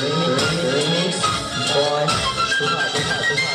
remix boy ทุกท่าทุกท่าทุกท่า